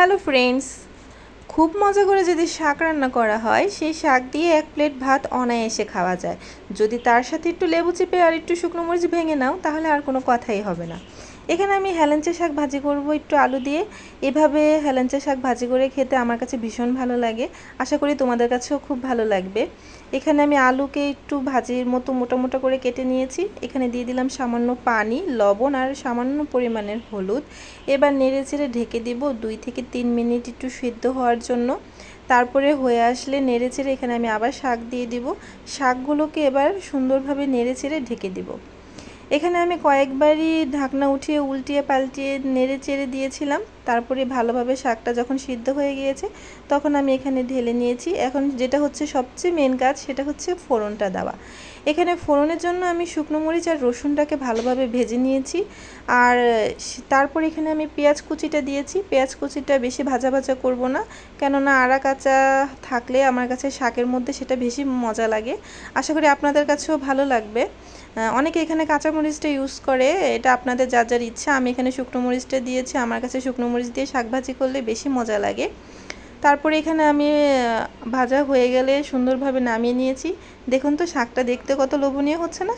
Hello friends খুব মজা করে যদি শাক রান্না করা হয়, সেই শাক দিয়ে এক প্লেট ভাত অনায়াসে খাওয়া যায়। যদি তার সাথে একটু লেবু চিপে আর একটু শুকনো মরিচ ভেঙে নাও, তাহলে আর কোনো কথাই হবে না। এখানে আমি হেলেঞ্চা শাক ভাজি করব, একটু আলু দিয়ে। এভাবে হেলেঞ্চা শাক ভাজি করে খেতে আমার কাছে ভীষণ ভালো লাগে। আশা করি তোমাদের কাছেও খুব ভালো লাগবে। এখানে আমি আলুকে একটু ভাজির মতো মোটা মোটা করে কেটে নিয়েছি। এখানে দিয়ে দিলাম সামান্য পানি, লবণ আর সামান্য পরিমাণের হলুদ। এবার নেড়ে চেড়ে ঢেকে দিব দুই থেকে তিন মিনিট একটু সিদ্ধ হওয়ার জন্য। তারপরে হয়ে আসলে নেড়ে চেড়ে এখানে আমি আবার শাক দিয়ে দিব। শাকগুলোকে এবার সুন্দরভাবে নেড়ে চেড়ে ঢেকে দিব। এখানে আমি কয়েকবারই ঢাকনা উঠিয়ে উল্টিয়ে পাল্টিয়ে নেড়ে চেড়ে দিয়েছিলাম। তারপরে ভালোভাবে শাকটা যখন সিদ্ধ হয়ে গিয়েছে, তখন আমি এখানে ঢেলে নিয়েছি। এখন যেটা হচ্ছে সবচেয়ে মেন কাজ, সেটা হচ্ছে ফোড়নটা দেওয়া। এখানে ফোড়নের জন্য আমি শুকনো মরিচ আর রসুনটাকে ভালোভাবে ভেজে নিয়েছি। আর তারপর এখানে আমি পেঁয়াজ কুচিটা দিয়েছি। পেঁয়াজ কুচিটা বেশি ভাজা ভাজা করব না, কেননা আড়া কাঁচা থাকলে আমার কাছে শাকের মধ্যে সেটা বেশি মজা লাগে। আশা করি আপনাদের কাছেও ভালো লাগবে। অনেকে এখানে কাঁচা মরিচটা ইউজ করে, এটা আপনাদের যার যার ইচ্ছা। আমি এখানে শুকনো মরিচটা দিয়েছি, আমার কাছে শুকনো মরিচ দিয়ে শাক ভাজি করলে বেশি মজা লাগে। তারপরে এখানে আমি ভাজা হয়ে গেলে সুন্দরভাবে নামিয়ে নিয়েছি। দেখুন তো, শাকটা দেখতে কত লোভনীয় হচ্ছে না?